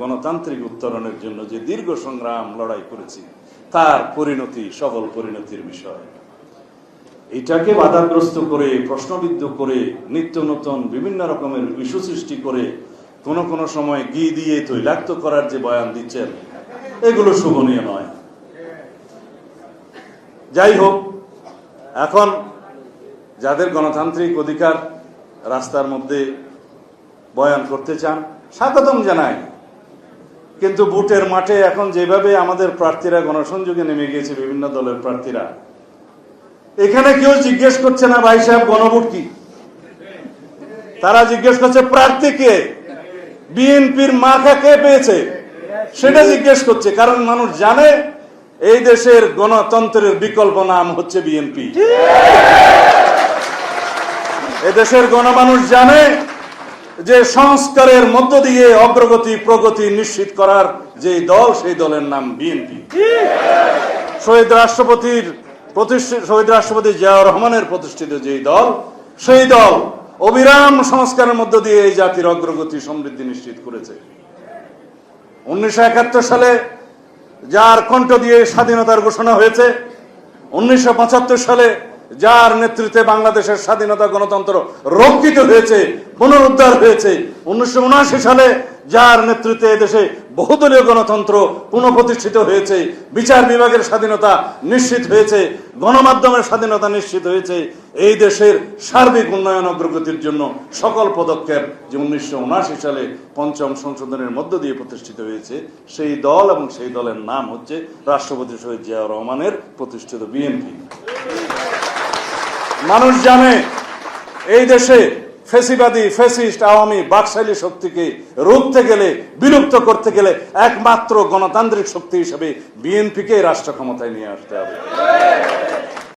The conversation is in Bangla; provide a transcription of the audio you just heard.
গণতান্ত্রিক উত্তরণের জন্য যে দীর্ঘ সংগ্রাম লড়াই করেছি, তার পরিণতি, সফল পরিণতির বিষয়। এটাকে বাধাগ্রস্ত করে, প্রশ্নবিদ্ধ করে, নিত্য নতুন, বিভিন্ন রকমের ইস্যু সৃষ্টি করে, কোন কোন সময় গি দিয়ে তৈলাক্ত করার যে বয়ান দিচ্ছেন, এগুলো শোভনীয় নয়। যাই হোক, এখন যাদের গণতান্ত্রিক অধিকার রাস্তার মধ্যে বয়ান করতে চান, স্বাগতম জানাই। কিন্তু বুটের মাঠে এখন যেভাবে আমাদের প্রার্থীরা গণসংযোগে নেমে গিয়েছে, বিভিন্ন দলের প্রার্থীরা, এখানে কেউ জিজ্ঞেস করছে না, ভাই সাহেব, গণভোট কি? তারা জিজ্ঞেস করছে, প্রার্থী কে? বিএনপির মার্কা কে পেয়েছে? সেটা জিজ্ঞেস করছে, কারণ মানুষ জানে এই দেশের গণতন্ত্রের বিকল্প নাম হচ্ছে বিএনপি। এদেশের গণমানুষ জানে যে সংস্কারের মধ্য দিয়ে অগ্রগতি, প্রগতি নিশ্চিত করার যে দল, সেই দলের নাম বিএনপি। শহীদ রাষ্ট্রপতির প্রতিষ্ঠিত শহীদ রাষ্ট্রপতি জিয়াউর রহমানের প্রতিষ্ঠিত যে দল, সেই দল অবিরাম সংস্কারের মধ্য দিয়ে এই জাতির অগ্রগতি, সমৃদ্ধি নিশ্চিত করেছে। উনিশশো একাত্তর সালে যার কণ্ঠ দিয়ে স্বাধীনতার ঘোষণা হয়েছে, উনিশশো পঁচাত্তর সালে যার নেতৃত্বে বাংলাদেশের স্বাধীনতা গণতন্ত্র রক্ষিত হয়েছে, পুনরুদ্ধার হয়েছে, উনিশশো সালে যার নেতৃত্বে দেশে বহুদলীয় গণতন্ত্র পুনঃপ্রতিষ্ঠিত হয়েছে, বিচার বিভাগের স্বাধীনতা নিশ্চিত হয়েছে, গণমাধ্যমের স্বাধীনতা নিশ্চিত হয়েছে, এই দেশের সার্বিক উন্নয়ন অগ্রগতির জন্য সকল পদক্ষেপ যে উনিশশো সালে পঞ্চম সংশোধনের মধ্য দিয়ে প্রতিষ্ঠিত হয়েছে, সেই দল এবং সেই দলের নাম হচ্ছে রাষ্ট্রপতি শহীদ জিয়াউর রহমানের প্রতিষ্ঠিত বিএনপি। মানুষ জানে, এই দেশে ফেসিবাদী, ফেসিস্ট, আওয়ামী, বাকশালী শক্তিকে রুখতে গেলে, বিলুপ্ত করতে গেলে একমাত্র গণতান্ত্রিক শক্তি হিসেবে বিএনপিকে রাষ্ট্র ক্ষমতায় নিয়ে আসতে হবে।